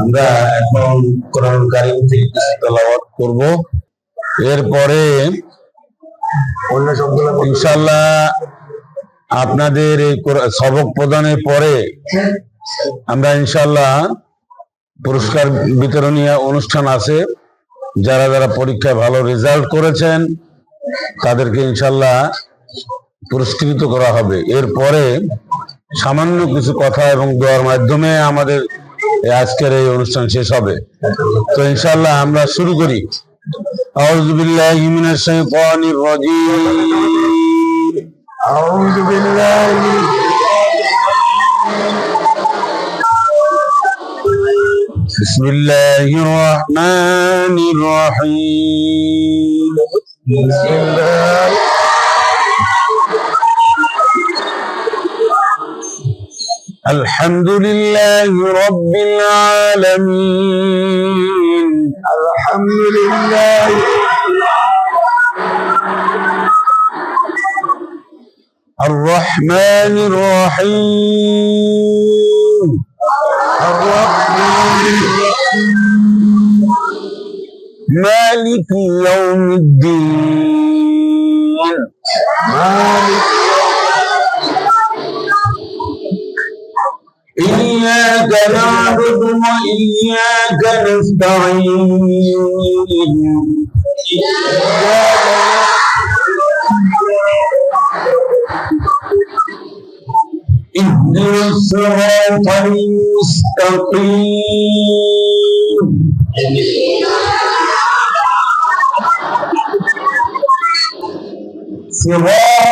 আমরা এখন কোরআন কারিম থেকে কিছু তেলাওয়াত করব। এরপরে অন্য সবগুলো ইনশাল্লাহ আপনাদের এই সবক প্রদানের পরে আমরা ইনশাল্লাহ পুরস্কার বিতরণী অনুষ্ঠান আছে। যারা যারা পরীক্ষায় ভালো রেজাল্ট করেছেন তাদেরকে ইনশাল্লাহ পুরস্কৃত করা হবে। এরপরে সামান্য কিছু কথা এবং দোয়ার মাধ্যমে আমাদের আজকের এই অনুষ্ঠান শেষ হবে তো ইনশাল্লাহ আমরা শুরু করি أعوذ بالله من الشيطان الرجيم أعوذ بالله بسم الله الرحمن الرحيم بسم الله الحمد لله رب العالمين. الحمد لله الرحمن الرحيم. الرحمن مالك يوم الدين. إياك نعبد وإياك نستعين اهدنا الصراط المستقيم صراط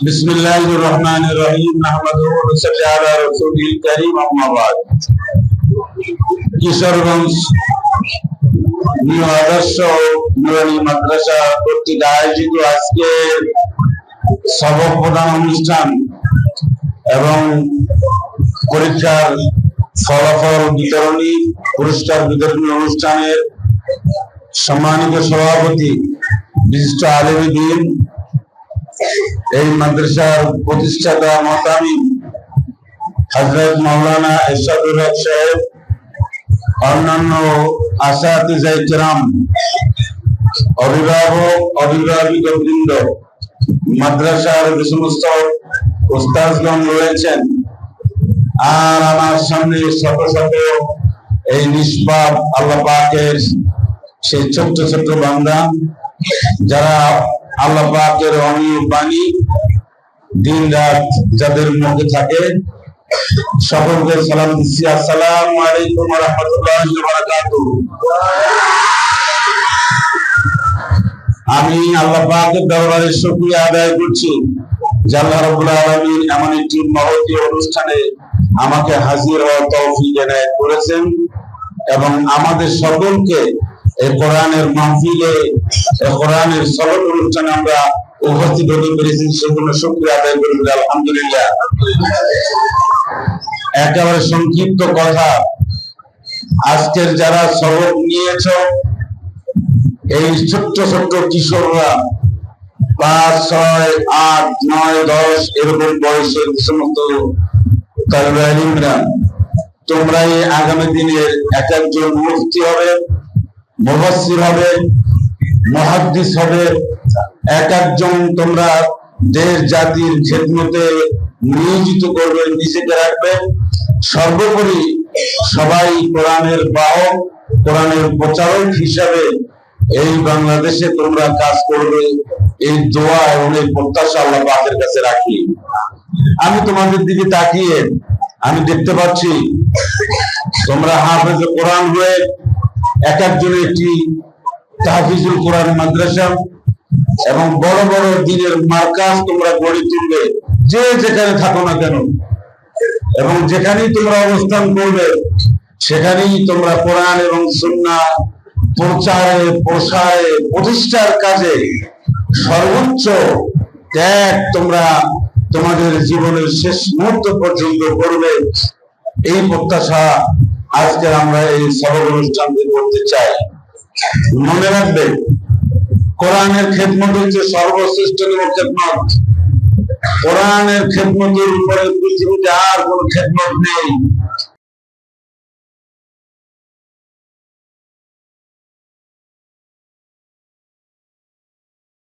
بسم الله الرحمن الرحيم نحمده ونصلي على رسوله الكريم أما بعد কিশোরগঞ্জ নিউ আদর্শ নুরানি মাদ্রাসা কর্তৃক আয়োজিত আজকে সবক প্রদান অনুষ্ঠান এবং পরীক্ষার ফলাফল বিতরণী পুরস্কার বিতরণী অনুষ্ঠানের সম্মানিত সভাপতি বিশিষ্ট আলেমী দিন এই মাদ্রাসার প্রতিষ্ঠাতা মতামি হজরত মাওলানা এরশাদুর হক সাহেব, অন্যান্য আশাতিজা অভিভাবক অভিভাবিক বৃন্দ মাদ্রাসার যে সমস্ত উস্তাজগণ রয়েছেন। আর আমার সামনে শত শত এই নিষ্পাপ আল্লাহ পাকের সেই ছোট্ট ছোট্ট বান্দা, যারা আল্লাহ পাকের বাণী দিন রাত যাদের মুখে থাকে, সকলকে সালাম দিচ্ছি। আসসালামু আলাইকুম রাহমাতুল্লাহি আমি আল্লাহ পাকের দরবারে শুকরিয়া আদায় করছি যে আল্লাহ রাব্বুল আলামিন এমন একটি মহতী অনুষ্ঠানে আমাকে হাজির হওয়ার তৌফিক এনায়েত করেছেন এবং আমাদের সকলকে এই কোরআনের মাহফিলে কোরআনের সবক অনুষ্ঠানে আমরা উপস্থিত হতে পেরেছি, সেজন্য শুকরিয়া আদায় করি, আলহামদুলিল্লাহ। একেবারে সংক্ষিপ্ত কথা, আজকের যারা সবক নিয়েছ, এই ছোট্ট ছোট্ট কিশোররা, পাঁচ, ছয়, আট, নয়, দশ, এরকম বয়সের সমস্ত তোমরা এই আগামী দিনের এক একজন মুক্তি হবে। মুফাসসির হবে, মুহাদ্দিস হবে, এক একজন তোমরা দেশ, জাতির খেদমতে নিয়োজিত করবে নিজেকে রাখবে। সর্বোপরি সবাই কোরআনের বাহক, কোরআনের প্রচারক হিসাবে এই বাংলাদেশে তোমরা কাজ করবে। এই দোয়া এবং এই প্রত্যাশা আল্লাহ পাকের কাছে রাখি। আমি তোমাদের দিকে তাকিয়ে আমি দেখতে পাচ্ছি, তোমরা হাফেজে কোরআন হয়ে এক একজনের একটি তাহফিজুল কোরআন মাদ্রাসা এবং বড় বড় দিনের মার্কাজ তোমরা গড়ে তুলবে, যে যেখানে থাকো না কেন। এবং যেখানেই তোমরা অবস্থান করবে, সেখানেই তোমরা কোরআন এবং সুন্না প্রচারে, প্রসারে, প্রতিষ্ঠার কাজে সর্বোচ্চ ত্যাগ তোমরা তোমাদের জীবনের শেষ মুহূর্ত পর্যন্ত করবে। এই প্রত্যাশা আজকে আমরা এই সবক অনুষ্ঠানটি করতে চাই। মনে রাখবে কোরআনের খেদমত হচ্ছে কোন খেদমত। কোরআনের খেদমতের উপরে পৃথিবীতে আর কোন খেদমত নেই।